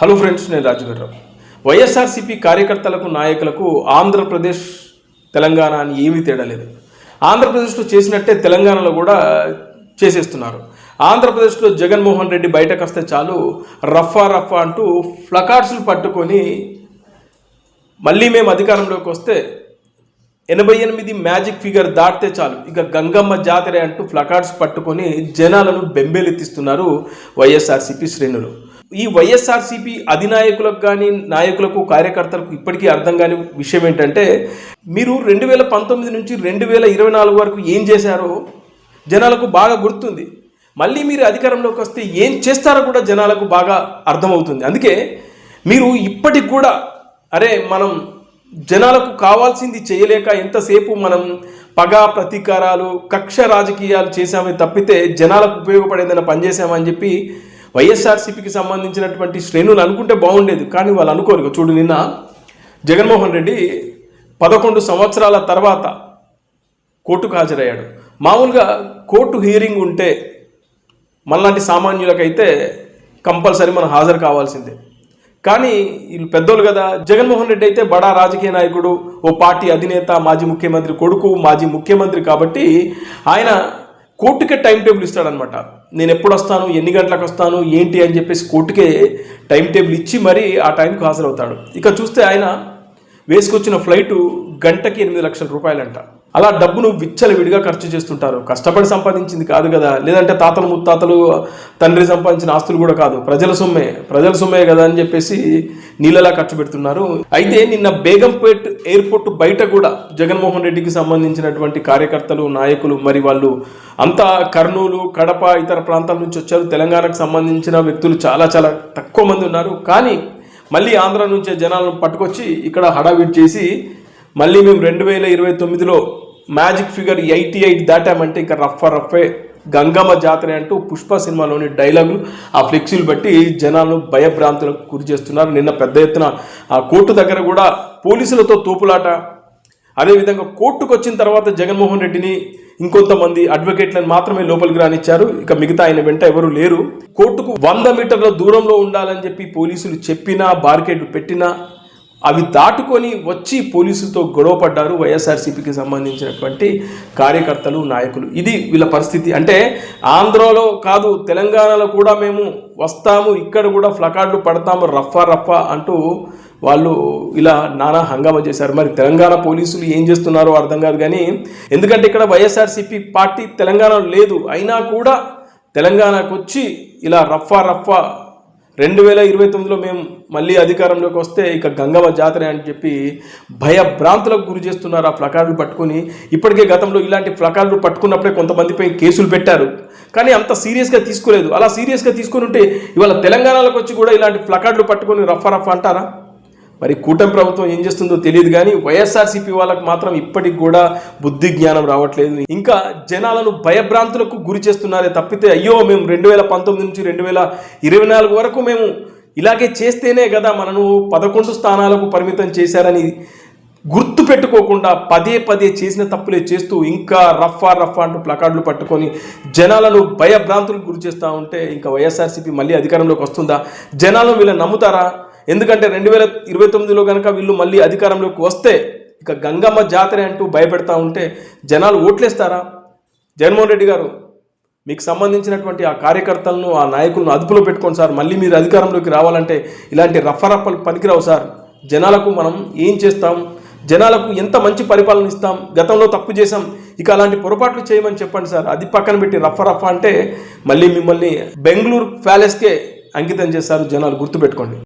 Hello friends నేను రాజుగారు వైఎస్ఆర్సీపీ కార్యకర్తలకు నాయకులకు ఆంధ్రప్రదేశ్ తెలంగాణ అని ఏమీ తేడా లేదు. ఆంధ్రప్రదేశ్లో చేసినట్టే తెలంగాణలో కూడా చేసేస్తున్నారు. ఆంధ్రప్రదేశ్లో జగన్మోహన్ రెడ్డి బయటకు వస్తే చాలు రఫా రఫా అంటూ ఫ్లకార్డ్స్లు పట్టుకొని మళ్ళీ మేము అధికారంలోకి వస్తే ఎనభై ఎనిమిది మ్యాజిక్ ఫిగర్ దాటితే చాలు. ఇక గంగమ్మ జాతర అంటూ ఫ్లకార్డ్స్ పట్టుకొని జనాలను బెంబేలెత్తిస్తున్నారు వైఎస్ఆర్సీపీ శ్రేణులు. ఈ వైఎస్ఆర్సీపీ అధినాయకులకు కానీ నాయకులకు కార్యకర్తలకు ఇప్పటికీ అర్థం కాని విషయం ఏంటంటే మీరు రెండు వేల పంతొమ్మిది నుంచి రెండు వేల ఇరవై నాలుగు వరకు ఏం చేశారో జనాలకు బాగా గుర్తుంది. మళ్ళీ మీరు అధికారంలోకి వస్తే ఏం చేస్తారో కూడా జనాలకు బాగా అర్థమవుతుంది. అందుకే మీరు ఇప్పటికి కూడా అరే మనం జనాలకు కావాల్సింది చేయలేక ఎంతసేపు మనం పగ ప్రతీకారాలు కక్ష రాజకీయాలు చేశామే తప్పితే జనాలకు ఉపయోగపడేదైనా పనిచేసామని చెప్పి వైఎస్ఆర్సీపీకి సంబంధించినటువంటి శ్రేణులు అనుకుంటే బాగుండేది కానీ వాళ్ళు అనుకోరు. చూడు నిన్న జగన్మోహన్ రెడ్డి పదకొండు సంవత్సరాల తర్వాత కోర్టుకు హాజరయ్యాడు. మామూలుగా కోర్టు హియరింగ్ ఉంటే మనలాంటి సామాన్యులకైతే కంపల్సరీ మనం హాజరు కావాల్సిందే. కానీ వీళ్ళు పెద్దోళ్ళు కదా జగన్మోహన్ రెడ్డి అయితే బడా రాజకీయ నాయకుడు ఓ పార్టీ అధినేత మాజీ ముఖ్యమంత్రి కొడుకు మాజీ ముఖ్యమంత్రి కాబట్టి ఆయన కోర్టుకే టైం టేబుల్ ఇస్తాడనమాట. నేను ఎప్పుడు వస్తాను ఎన్ని గంటలకు వస్తాను ఏంటి అని చెప్పేసి కోర్టుకే టైం టేబుల్ ఇచ్చి మరీ ఆ టైంకి హాజరవుతాడు. ఇక చూస్తే ఆయన వేసుకొచ్చిన ఫ్లైటు గంటకి ఎనిమిది లక్షల రూపాయలంట. అలా డబ్బును విచ్చలవిడిగా ఖర్చు చేస్తుంటారు. కష్టపడి సంపాదించింది కాదు కదా. లేదంటే తాతలు ముత్తాతలు తండ్రి సంపాదించిన ఆస్తులు కూడా కాదు. ప్రజల సొమ్మే. ప్రజల సొమ్మే కదా అని చెప్పేసి నీళ్ళలా ఖర్చు పెడుతున్నారు. అయితే నిన్న బేగంపేట్ ఎయిర్పోర్ట్ బయట కూడా జగన్మోహన్ రెడ్డికి సంబంధించినటువంటి కార్యకర్తలు నాయకులు మరి వాళ్ళు అంతా కర్నూలు కడప ఇతర ప్రాంతాల నుంచి వచ్చారు. తెలంగాణకు సంబంధించిన వ్యక్తులు చాలా చాలా తక్కువ మంది ఉన్నారు. కానీ మళ్ళీ ఆంధ్ర నుంచే జనాలను పట్టుకొచ్చి ఇక్కడ హడావిడి చేసి మళ్ళీ మేము రెండు వేల ఇరవై తొమ్మిదిలో మ్యాజిక్ ఫిగర్ ఎయిటీ ఎయిట్ దాటామంటే ఇంకా రఫ్ రఫే గంగమ్మ జాతర అంటూ పుష్ప సినిమాలోని డైలాగులు ఆ ఫ్లెక్సీలు బట్టి జనాలను భయభ్రాంతులకు గురి చేస్తున్నారు. నిన్న పెద్ద ఎత్తున ఆ కోర్టు దగ్గర కూడా పోలీసులతో తోపులాట. అదేవిధంగా కోర్టుకు వచ్చిన తర్వాత జగన్మోహన్ రెడ్డిని ఇంకొంతమంది అడ్వకేట్లను మాత్రమే లోపలికి రానిచ్చారు. ఇక మిగతా ఆయన వెంట ఎవరు లేరు. కోర్టుకు వంద మీటర్ల దూరంలో ఉండాలని చెప్పి పోలీసులు చెప్పినా బార్కెట్ పెట్టినా అవి దాటుకొని వచ్చి పోలీసులతో గొడవపడ్డారు వైఎస్ఆర్సీపీకి సంబంధించినటువంటి కార్యకర్తలు నాయకులు. ఇది వీళ్ళ పరిస్థితి. అంటే ఆంధ్రలో కాదు తెలంగాణలో కూడా మేము వస్తాము ఇక్కడ కూడా ఫ్లకార్డులు పడతాము రఫా రఫా అంటూ వాళ్ళు ఇలా నానా హంగామా చేశారు. మరి తెలంగాణ పోలీసులు ఏం చేస్తున్నారో అర్థం కాదు కానీ ఎందుకంటే ఇక్కడ వైఎస్ఆర్సీపీ పార్టీ తెలంగాణలో లేదు. అయినా కూడా తెలంగాణకు వచ్చి ఇలా రఫా రఫా రెండు వేల ఇరవై తొమ్మిదిలో మేము మళ్ళీ అధికారంలోకి వస్తే ఇక గంగమ్మ జాతర అని చెప్పి భయభ్రాంతులకు గురి చేస్తున్నారు ఆ ఫ్లకార్డులు పట్టుకొని. ఇప్పటికే గతంలో ఇలాంటి ఫ్లకార్డులు పట్టుకున్నప్పుడే కొంతమందిపై కేసులు పెట్టారు. కానీ అంత సీరియస్గా తీసుకోలేదు. అలా సీరియస్గా తీసుకుని ఉంటే ఇవాళ తెలంగాణలోకి వచ్చి కూడా ఇలాంటి ఫ్లకార్డులు పట్టుకొని రఫా రఫ్ అంటారా? మరి కూటమి ప్రభుత్వం ఏం చేస్తుందో తెలియదు కానీ వైఎస్ఆర్సీపీ వాళ్ళకు మాత్రం ఇప్పటికి కూడా బుద్ధి జ్ఞానం రావట్లేదు. ఇంకా జనాలను భయభ్రాంతులకు గురి చేస్తున్నారే తప్పితే అయ్యో మేము రెండు వేల పంతొమ్మిది నుంచి రెండు వేల ఇరవై నాలుగు వరకు మేము ఇలాగే చేస్తేనే కదా మనను పదకొండు స్థానాలకు పరిమితం చేశారని గుర్తు పెట్టుకోకుండా పదే పదే చేసిన తప్పులే చేస్తూ ఇంకా రఫా రఫా అంటూ ప్లకార్డులు పట్టుకొని జనాలను భయభ్రాంతులకు గురి చేస్తూ ఉంటే ఇంకా వైఎస్ఆర్సీపీ మళ్ళీ అధికారంలోకి వస్తుందా? జనాలు వీళ్ళని నమ్ముతారా? ఎందుకంటే రెండు వేల ఇరవై తొమ్మిదిలో కనుక వీళ్ళు మళ్ళీ అధికారంలోకి వస్తే ఇక గంగమ్మ జాతర అంటూ భయపెడతా ఉంటే జనాలు ఓట్లేస్తారా? జగన్మోహన్ రెడ్డి గారు మీకు సంబంధించినటువంటి ఆ కార్యకర్తలను ఆ నాయకులను అదుపులో పెట్టుకోండి సార్. మళ్ళీ మీరు అధికారంలోకి రావాలంటే ఇలాంటి రఫరఫలు పనికిరావు సార్. జనాలకు మనం ఏం చేస్తాం? జనాలకు ఎంత మంచి పరిపాలన ఇస్తాం? గతంలో తప్పు చేసాం ఇక అలాంటి పొరపాట్లు చేయమని చెప్పండి సార్. అది పక్కన పెట్టి రఫ రఫ అంటే మళ్ళీ మిమ్మల్ని బెంగళూరు ప్యాలెస్కే అంకితం చేస్తారు జనాలు. గుర్తుపెట్టుకోండి.